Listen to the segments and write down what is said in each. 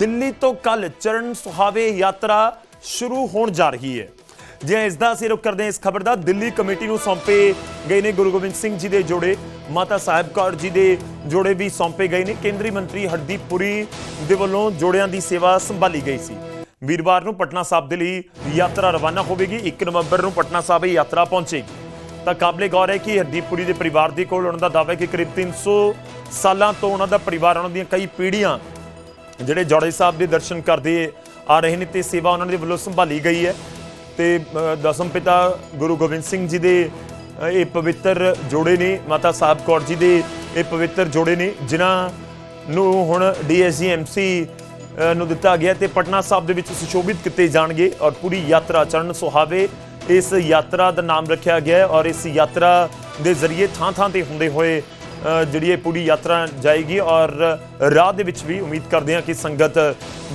ਦਿੱਲੀ ਤੋਂ ਕੱਲ ਚਰਨ ਸੁਹਾਵੇ ਯਾਤਰਾ ਸ਼ੁਰੂ ਹੋਣ ਜਾ ਰਹੀ ਹੈ। ਜੇ ਇਸ ਦਾ ਅਸੀਂ ਰੁਕ ਕਰਦੇ ਹਾਂ ਇਸ ਖਬਰ ਦਾ। ਦਿੱਲੀ ਕਮੇਟੀ ਨੂੰ ਸੌਂਪੇ ਗਏ ਨੇ ਗੁਰੂ ਗੋਬਿੰਦ ਸਿੰਘ ਜੀ ਦੇ ਜੋੜੇ। ਮਾਤਾ ਸਾਹਿਬ ਕੌਰ ਜੀ ਦੇ ਜੋੜੇ ਵੀ ਸੌਂਪੇ ਗਏ ਨੇ। ਕੇਂਦਰੀ ਮੰਤਰੀ ਹਰਦੀਪ ਪੁਰੀ ਦੇ ਵੱਲੋਂ ਜੋੜਿਆਂ ਦੀ ਸੇਵਾ ਸੰਭਾਲੀ ਗਈ ਸੀ। ਵੀਰਵਾਰ ਨੂੰ ਪਟਨਾ ਸਾਹਿਬ ਦੇ ਲਈ ਯਾਤਰਾ ਰਵਾਨਾ ਹੋਵੇਗੀ। 1 ਨਵੰਬਰ ਨੂੰ ਪਟਨਾ ਸਾਹਿਬ ਇਹ ਯਾਤਰਾ ਪਹੁੰਚੇਗੀ। ਤਾਂ ਕਾਬਲੇ ਗੌਰ ਹੈ ਕਿ ਹਰਦੀਪ ਪੁਰੀ ਦੇ ਪਰਿਵਾਰ ਦੇ ਕੋਲ ਉਹਨਾਂ ਦਾ ਦਾਅਵਾ ਹੈ ਕਿ ਕਰੀਬ 300 ਸਾਲਾਂ ਤੋਂ ਉਹਨਾਂ ਦਾ ਪਰਿਵਾਰ, ਉਹਨਾਂ ਦੀਆਂ ਕਈ ਪੀੜ੍ਹੀਆਂ ਜਿਹੜੇ ਜੋੜੇ ਸਾਹਿਬ ਦੇ ਦਰਸ਼ਨ ਕਰਦੇ ਆ ਰਹੇ ਨੇ ਤੇ ਸੇਵਾ ਉਹਨਾਂ ਦੇ ਵੱਲੋਂ ਸੰਭਾਲੀ ਗਈ ਹੈ। ਤੇ ਦਸਮ ਪਿਤਾ ਗੁਰੂ ਗੋਬਿੰਦ ਸਿੰਘ ਜੀ ਦੇ ਇਹ ਪਵਿੱਤਰ ਜੋੜੇ ਨੇ, ਮਾਤਾ ਸਾਹਿਬ ਕੌਰ ਜੀ ਦੇ ਇਹ ਪਵਿੱਤਰ ਜੋੜੇ ਨੇ, ਜਿਨ੍ਹਾਂ ਨੂੰ ਹੁਣ ਡੀਐਸਜੀਐਮਸੀ ਨੂੰ ਦਿੱਤਾ ਗਿਆ ਤੇ ਪਟਨਾ ਸਾਹਿਬ ਦੇ ਵਿੱਚ ਸੁਸ਼ੋਭਿਤ ਕੀਤੇ ਜਾਣਗੇ ਔਰ ਪੂਰੀ ਯਾਤਰਾ ਚਰਨ ਸੁਹਾਵੇ ਇਸ ਯਾਤਰਾ ਦਾ ਨਾਮ ਰੱਖਿਆ ਗਿਆ ਔਰ ਇਸ ਯਾਤਰਾ ਦੇ ਜ਼ਰੀਏ ਥਾਂ ਥਾਂ ਤੇ ਹੁੰਦੇ ਹੋਏ ਜਿਹੜੀ ਇਹ ਪੂਰੀ ਯਾਤਰਾ ਜਾਏਗੀ ਔਰ ਰਾਹ ਦੇ ਵਿੱਚ ਵੀ ਉਮੀਦ ਕਰਦੇ ਹਾਂ ਕਿ ਸੰਗਤ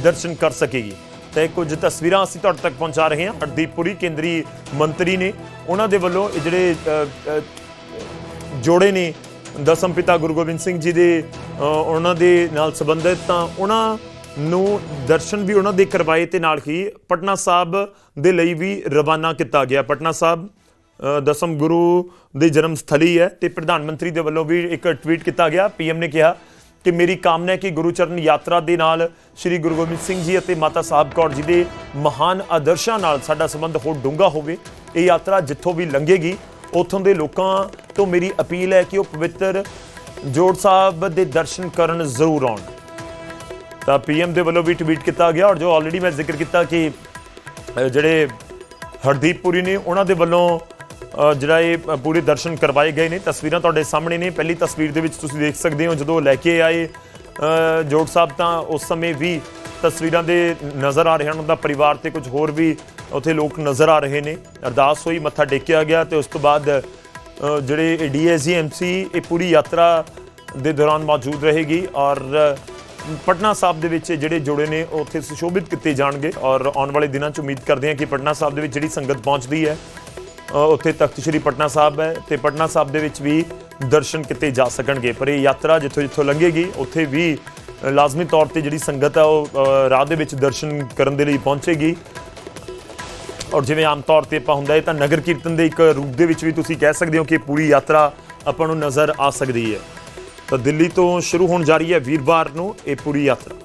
ਦਰਸ਼ਨ ਕਰ ਸਕੇਗੀ। ਤੇ ਕੁਝ ਤਸਵੀਰਾਂ ਅਸੀਂ ਤੁਹਾਡੇ ਤੱਕ ਪਹੁੰਚਾ ਰਹੇ ਹਾਂ। ਹਰਦੀਪੁਰੀ ਕੇਂਦਰੀ ਮੰਤਰੀ ਨੇ ਉਹਨਾਂ ਦੇ ਵੱਲੋਂ ਇਹ ਜਿਹੜੇ ਜੋੜੇ ਨੇ ਦਸਮ ਪਿਤਾ ਗੁਰੂ ਗੋਬਿੰਦ ਸਿੰਘ ਜੀ ਦੇ ਉਹਨਾਂ ਦੇ ਨਾਲ ਸੰਬੰਧਿਤ, ਤਾਂ ਉਹਨਾਂ ਨੂੰ ਦਰਸ਼ਨ ਵੀ ਉਹਨਾਂ ਦੇ ਕਰਵਾਏ ਤੇ ਨਾਲ ਹੀ ਪਟਨਾ ਸਾਹਿਬ ਦੇ ਲਈ ਵੀ ਰਵਾਨਾ ਕੀਤਾ ਗਿਆ। ਪਟਨਾ ਸਾਹਿਬ ਦਸਮ ਗੁਰੂ ਦੀ ਜਨਮ ਸਥਲੀ ਹੈ ਤੇ ਪ੍ਰਧਾਨ ਮੰਤਰੀ ਦੇ ਵੱਲੋਂ ਵੀ ਇੱਕ ਟਵੀਟ ਕੀਤਾ ਗਿਆ। ਪੀਐਮ ਨੇ ਕਿਹਾ ਕਿ ਮੇਰੀ ਕਾਮਨਾ ਹੈ ਕਿ ਗੁਰੂ ਚਰਨ ਯਾਤਰਾ ਦੇ ਨਾਲ ਸ੍ਰੀ ਗੁਰੂ ਗੋਬਿੰਦ ਸਿੰਘ ਜੀ ਅਤੇ ਮਾਤਾ ਸਾਹਿਬ ਕੌਰ ਜੀ ਦੇ ਮਹਾਨ ਆਦਰਸ਼ਾਂ ਨਾਲ ਸਾਡਾ ਸੰਬੰਧ ਹੋਰ ਡੂੰਘਾ ਹੋਵੇ। ਇਹ ਯਾਤਰਾ ਜਿੱਥੋਂ ਵੀ ਲੰਘੇਗੀ, ਉੱਥੋਂ ਦੇ ਲੋਕਾਂ ਤੋਂ ਮੇਰੀ ਅਪੀਲ ਹੈ ਕਿ ਉਹ ਪਵਿੱਤਰ ਜੋੜ ਸਾਹਿਬ ਦੇ ਦਰਸ਼ਨ ਕਰਨ ਜ਼ਰੂਰ ਆਉਣ। ਤਾਂ ਪੀਐਮ ਦੇ ਵੱਲੋਂ ਵੀ ਟਵੀਟ ਕੀਤਾ ਗਿਆ ਔਰ ਜੋ ਆਲਰੇਡੀ ਮੈਂ ਜ਼ਿਕਰ ਕੀਤਾ ਕਿ ਜਿਹੜੇ ਹਰਦੀਪ ਪੁਰੀ ਨੇ ਉਹਨਾਂ ਦੇ ਵੱਲੋਂ ਜਿਹੜਾ ਇਹ ਪੂਰੇ ਦਰਸ਼ਨ ਕਰਵਾਏ ਗਏ ਨੇ। ਤਸਵੀਰਾਂ ਤੁਹਾਡੇ ਸਾਹਮਣੇ ਨੇ। ਪਹਿਲੀ ਤਸਵੀਰ ਦੇ ਵਿੱਚ ਤੁਸੀਂ ਦੇਖ ਸਕਦੇ ਹੋ ਜਦੋਂ ਲੈ ਕੇ ਆਏ ਜੋੜ ਸਾਹਿਬ ਤਾਂ ਉਸ ਸਮੇਂ ਵੀ ਤਸਵੀਰਾਂ ਦੇ ਨਜ਼ਰ ਆ ਰਹੇ ਹਨ। ਉਹਨਾਂ ਦਾ ਪਰਿਵਾਰ ਤੇ ਕੁਝ ਹੋਰ ਵੀ ਉੱਥੇ ਲੋਕ ਨਜ਼ਰ ਆ ਰਹੇ ਨੇ। ਅਰਦਾਸ ਹੋਈ ਮੱਥਾ ਟੇਕਿਆ ਗਿਆ ਤੇ ਉਸ ਤੋਂ ਬਾਅਦ ਅ, ਜਿਹੜੇ ਡੀਐਸਜੀਐਮਸੀ ਇਹ ਪੂਰੀ ਯਾਤਰਾ ਦੇ ਦੌਰਾਨ ਮੌਜੂਦ ਰਹੇਗੀ ਔਰ ਪਟਨਾ ਸਾਹਿਬ ਦੇ ਵਿੱਚ ਜਿਹੜੇ ਜੋੜੇ ਨੇ ਉਹ ਉੱਥੇ ਸੁਸ਼ੋਭਿਤ ਕੀਤੇ ਜਾਣਗੇ। ਔਰ ਆਉਣ ਵਾਲੇ ਦਿਨਾਂ 'ਚ ਉਮੀਦ ਕਰਦੇ ਹਾਂ ਕਿ ਪਟਨਾ ਸਾਹਿਬ ਦੇ ਵਿੱਚ ਜਿਹੜੀ ਸੰਗਤ ਪਹੁੰਚਦੀ ਹੈ ਉੱਥੇ ਤਖਤ ਸ੍ਰੀ ਪਟਨਾ ਸਾਹਿਬ ਹੈ ਤੇ ਪਟਨਾ ਸਾਹਿਬ ਦੇ ਵਿੱਚ ਵੀ ਦਰਸ਼ਨ ਕੀਤੇ ਜਾ ਸਕਣਗੇ। ਪਰ ਇਹ ਯਾਤਰਾ ਜਿੱਥੋਂ ਜਿੱਥੋਂ ਲੰਘੇਗੀ, ਉੱਥੇ ਵੀ ਲਾਜ਼ਮੀ ਤੌਰ ਤੇ ਜਿਹੜੀ ਸੰਗਤ ਹੈ ਉਹ ਰਾਹ ਦੇ ਵਿੱਚ ਦਰਸ਼ਨ ਕਰਨ ਦੇ ਲਈ ਪਹੁੰਚੇਗੀ। ਔਰ ਜਿਵੇਂ ਆਮ ਤੌਰ ਤੇ ਆਪਾਂ ਹੁੰਦਾ ਹੈ ਤਾਂ ਨਗਰ ਕੀਰਤਨ ਦੇ ਇੱਕ ਰੂਪ ਦੇ ਵਿੱਚ ਵੀ ਤੁਸੀਂ ਕਹਿ ਸਕਦੇ ਹੋ ਕਿ ਪੂਰੀ ਯਾਤਰਾ ਆਪਾਂ ਨੂੰ ਨਜ਼ਰ ਆ ਸਕਦੀ ਹੈ। ਤਾਂ ਦਿੱਲੀ ਤੋਂ ਸ਼ੁਰੂ ਹੋਣ ਜਾ ਰਹੀ ਹੈ ਵੀਰਵਾਰ ਨੂੰ ਇਹ ਪੂਰੀ ਯਾਤਰਾ।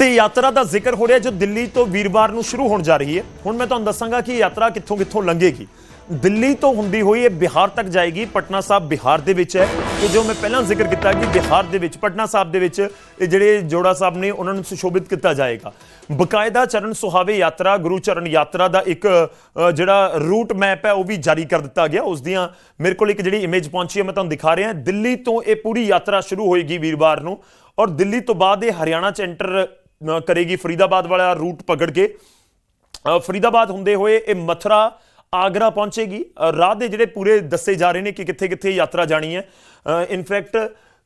ਤੇ ਯਾਤਰਾ ਦਾ ਜ਼ਿਕਰ ਹੋ ਰਿਹਾ ਜੋ ਦਿੱਲੀ ਤੋਂ ਵੀਰਵਾਰ ਨੂੰ ਸ਼ੁਰੂ ਹੋਣ ਜਾ ਰਹੀ ਹੈ। ਹੁਣ ਮੈਂ ਤੁਹਾਨੂੰ ਦੱਸਾਂਗਾ ਕਿ ਯਾਤਰਾ ਕਿੱਥੋਂ ਕਿੱਥੋਂ ਲੰਘੇਗੀ। ਦਿੱਲੀ ਤੋਂ ਹੁੰਦੀ ਹੋਈ ਇਹ ਬਿਹਾਰ ਤੱਕ ਜਾਏਗੀ। ਪਟਨਾ ਸਾਹਿਬ ਬਿਹਾਰ ਦੇ ਵਿੱਚ ਹੈ। ਤੇ ਜੋ ਮੈਂ ਪਹਿਲਾਂ ਜ਼ਿਕਰ ਕੀਤਾ ਕਿ ਬਿਹਾਰ ਦੇ ਵਿੱਚ, ਪਟਨਾ ਸਾਹਿਬ ਦੇ ਵਿੱਚ ਇਹ ਜਿਹੜੇ ਜੋੜਾ ਸਾਹਿਬ ਨੇ, ਉਹਨਾਂ ਨੂੰ ਸੁਸ਼ੋਭਿਤ ਕੀਤਾ ਜਾਏਗਾ। ਬਕਾਇਦਾ ਚਰਨ ਸੁਹਾਵੇ ਯਾਤਰਾ, ਗੁਰੂ ਚਰਨ ਯਾਤਰਾ ਦਾ ਇੱਕ ਜਿਹੜਾ ਰੂਟ ਮੈਪ ਹੈ, ਉਹ ਵੀ ਜਾਰੀ ਕਰ ਦਿੱਤਾ ਗਿਆ। ਉਸ ਦੀਆਂ ਮੇਰੇ ਕੋਲ ਇੱਕ ਜਿਹੜੀ ਇਮੇਜ ਪਹੁੰਚੀ ਹੈ, ਮੈਂ ਤੁਹਾਨੂੰ ਦਿਖਾ ਰਿਹਾ। ਦਿੱਲੀ ਤੋਂ ਇਹ ਪੂਰੀ ਯਾਤਰਾ ਸ਼ੁਰੂ ਹੋਏਗੀ ਵੀਰਵਾਰ ਨੂੰ। ਔਰ ਦਿੱਲੀ ਤੋਂ ਬਾਅਦ ਇਹ ਹਰਿਆਣਾ ਚ ਐਂਟਰ ਕਰੇਗੀ ਫਰੀਦਾਬਾਦ ਵਾਲਾ ਰੂਟ ਪਕੜ ਕੇ। ਫਰੀਦਾਬਾਦ ਹੁੰਦੇ ਹੋਏ ਇਹ ਮਥੁਰਾ, ਆਗਰਾ ਪਹੁੰਚੇਗੀ। ਰਾਹ ਦੇ ਜਿਹੜੇ ਪੂਰੇ ਦੱਸੇ ਜਾ ਰਹੇ ਨੇ ਕਿ ਕਿੱਥੇ ਕਿੱਥੇ ਯਾਤਰਾ ਜਾਣੀ ਹੈ। ਇਨਫੈਕਟ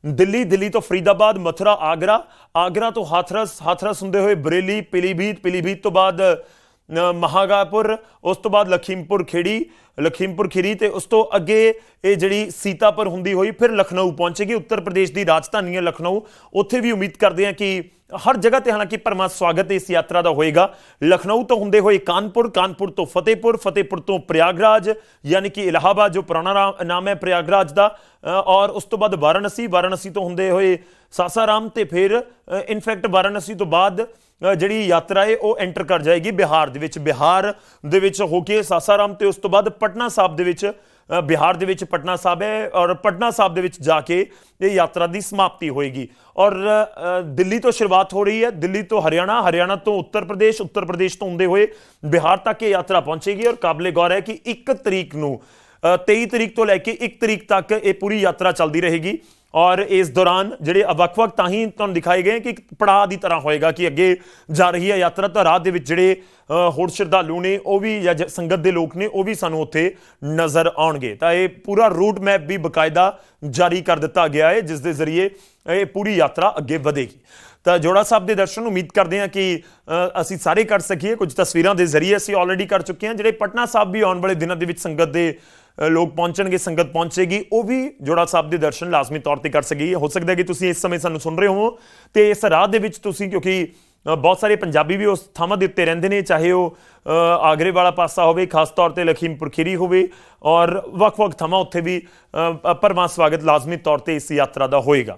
ਦਿੱਲੀ ਦਿੱਲੀ ਤੋਂ ਫਰੀਦਾਬਾਦ, ਮਥੁਰਾ, ਆਗਰਾ। ਆਗਰਾ ਤੋਂ ਹਾਥਰਸ ਹਾਥਰਸ ਹੁੰਦੇ ਹੋਏ ਬਰੇਲੀ, ਪਿਲੀਭੀਤ ਪਿਲੀਭੀਤ ਤੋਂ ਬਾਅਦ ਮਹਾਗਾਪੁਰ, ਉਸ ਤੋਂ ਬਾਅਦ ਲਖੀਮਪੁਰ ਖੇੜੀ, ਲਖੀਮਪੁਰ ਖੀਰੀ ਤੇ ਉਸ ਤੋਂ ਅੱਗੇ ਇਹ ਜਿਹੜੀ ਸੀਤਾਪੁਰ ਹੁੰਦੀ ਹੋਈ ਫਿਰ ਲਖਨਊ ਪਹੁੰਚੇਗੀ, ਉੱਤਰ ਪ੍ਰਦੇਸ਼ ਦੀ ਰਾਜਧਾਨੀ ਹੈ ਲਖਨਊ। ਉੱਥੇ ਵੀ ਉਮੀਦ ਕਰਦੇ ਹਾਂ ਕਿ ਹਰ ਜਗ੍ਹਾ ਤੇ ਹਾਲਾਂਕਿ ਪਰਮਾ ਸਵਾਗਤ ਇਸ ਯਾਤਰਾ ਦਾ ਹੋਏਗਾ। ਲਖਨਊ ਤੋਂ ਹੁੰਦੇ ਹੋਏ ਕਾਨਪੁਰ ਕਾਨਪੁਰ ਤੋਂ ਫਤਿਹਪੁਰ ਫਤਿਹਪੁਰ ਤੋਂ ਪ੍ਰਯਾਗਰਾਜ, ਯਾਨੀ ਕਿ ਇਲਾਹਾਬਾਦ ਜੋ ਪੁਰਾਣਾ ਰਾ- ਨਾਮ ਹੈ ਪ੍ਰਯਾਗਰਾਜ ਦਾ ਔਰ ਉਸ ਤੋਂ ਬਾਅਦ ਵਾਰਾਣਸੀ ਵਾਰਾਣਸੀ ਤੋਂ ਹੁੰਦੇ ਹੋਏ ਸਾਸਾਰਾਮ ਤੇ ਫਿਰ ਇਨਫੈਕਟ ਵਾਰਾਣਸੀ ਤੋਂ ਬਾਅਦ ਜਿਹੜੀ ਯਾਤਰਾ ਹੈ ਉਹ ਐਂਟਰ ਕਰ ਜਾਏਗੀ ਬਿਹਾਰ ਦੇ ਵਿੱਚ। ਬਿਹਾਰ ਦੇ ਵਿੱਚ ਹੋ ਕੇ ਸਾਸਾਰਾਮ ਤੇ ਉਸ ਤੋਂ ਬਾਅਦ ਪਟਨਾ ਸਾਹਿਬ ਦੇ ਵਿੱਚ ਬਿਹਾਰ ਦੇ ਵਿੱਚ ਪਟਨਾ ਸਾਹਿਬ ਹੈ ਔਰ ਪਟਨਾ ਸਾਹਿਬ ਦੇ ਵਿੱਚ ਜਾ ਕੇ ਇਹ ਯਾਤਰਾ ਦੀ ਸਮਾਪਤੀ ਹੋਏਗੀ। ਔਰ ਦਿੱਲੀ ਤੋਂ ਸ਼ੁਰੂਆਤ ਹੋ ਰਹੀ ਹੈ। ਦਿੱਲੀ ਤੋਂ ਹਰਿਆਣਾ ਹਰਿਆਣਾ ਤੋਂ ਉੱਤਰ ਪ੍ਰਦੇਸ਼ ਉੱਤਰ ਪ੍ਰਦੇਸ਼ ਤੋਂ ਹੁੰਦੇ ਹੋਏ ਬਿਹਾਰ ਤੱਕ ਇਹ ਯਾਤਰਾ ਪਹੁੰਚੇਗੀ ਔਰ ਕਾਬਲੇ ਗੌਰ ਹੈ ਕਿ 1 ਤਰੀਕ ਨੂੰ ਅ, 23 ਤਰੀਕ ਤੋਂ ਲੈ ਕੇ 1 ਤਰੀਕ ਤੱਕ ਇਹ ਪੂਰੀ ਯਾਤਰਾ ਚੱਲਦੀ ਰਹੇਗੀ। ਔਰ ਇਸ ਦੌਰਾਨ ਜਿਹੜੇ ਵੱਖ-ਵੱਖ ਤਾਂ ਹੀ ਤੁਹਾਨੂੰ ਦਿਖਾਏ ਗਏ ਕਿ ਇੱਕ ਪੜਾਅ ਦੀ ਤਰ੍ਹਾਂ ਹੋਏਗਾ ਕਿ ਅੱਗੇ ਜਾ ਰਹੀ ਹੈ ਯਾਤਰਾ ਤਾਂ ਰਾਹ ਦੇ ਵਿੱਚ ਜਿਹੜੇ ਹੋਰ ਸ਼ਰਧਾਲੂ ਨੇ ਉਹ ਵੀ ਜਾਂ ਜ- ਸੰਗਤ ਦੇ ਲੋਕ ਨੇ ਉਹ ਵੀ ਸਾਨੂੰ ਉੱਥੇ ਨਜ਼ਰ ਆਉਣਗੇ। ਤਾਂ ਇਹ ਪੂਰਾ ਰੂਟ ਮੈਪ ਵੀ ਬਕਾਇਦਾ ਜਾਰੀ ਕਰ ਦਿੱਤਾ ਗਿਆ ਹੈ, ਜਿਸ ਦੇ ਜ਼ਰੀਏ ਇਹ ਪੂਰੀ ਯਾਤਰਾ ਅੱਗੇ ਵਧੇਗੀ। ਤਾਂ ਜੋੜਾ ਸਾਹਿਬ ਦੇ ਦਰਸ਼ਨ ਉਮੀਦ ਕਰਦੇ ਹਾਂ ਕਿ ਅਸੀਂ ਸਾਰੇ ਕਰ ਸਕੀਏ। ਕੁਝ ਤਸਵੀਰਾਂ ਦੇ ਜ਼ਰੀਏ ਅਸੀਂ ਆਲਰੇਡੀ ਕਰ ਚੁੱਕੇ ਹਾਂ। ਜਿਹੜੇ ਪਟਨਾ ਸਾਹਿਬ ਵੀ ਆਉਣ ਵਾਲੇ ਦਿਨਾਂ ਦੇ ਵਿੱਚ ਸੰਗਤ ਦੇ ਲੋਕ ਪਹੁੰਚਣਗੇ ਸੰਗਤ ਪਹੁੰਚੇਗੀ ਉਹ ਵੀ ਜੋੜਾ ਸਾਹਿਬ ਦੇ ਦਰਸ਼ਨ ਲਾਜ਼ਮੀ ਤੌਰ ਤੇ ਕਰ ਸਕੇਗੀ ਹੋ ਸਕਦਾ ਹੈ ਕਿ ਤੁਸੀਂ ਇਸ ਸਮੇਂ ਸਾਨੂੰ ਸੁਣ ਰਹੇ ਹੋ ਤੇ ਇਸ ਰਾਹ ਦੇ ਵਿੱਚ ਤੁਸੀਂ ਕਿਉਂਕਿ ਬਹੁਤ ਸਾਰੇ ਪੰਜਾਬੀ ਵੀ ਉਸ ਥਾਵਾਂ ਦੇ ਉੱਤੇ ਰਹਿੰਦੇ ਨੇ ਚਾਹੇ ਉਹ ਆਗਰੇ ਵਾਲਾ ਪਾਸਾ ਹੋਵੇ ਖਾਸ ਤੌਰ ਤੇ ਲਖੀਮਪੁਰ ਖੀਰੀ ਹੋਵੇ ਔਰ ਵੱਖ-ਵੱਖ ਥਾਵਾਂ ਉੱਥੇ ਵੀ ਅ, ਭਰਵਾਂ ਸਵਾਗਤ ਲਾਜ਼ਮੀ ਤੌਰ ਤੇ ਇਸ ਯਾਤਰਾ ਦਾ ਹੋਏਗਾ।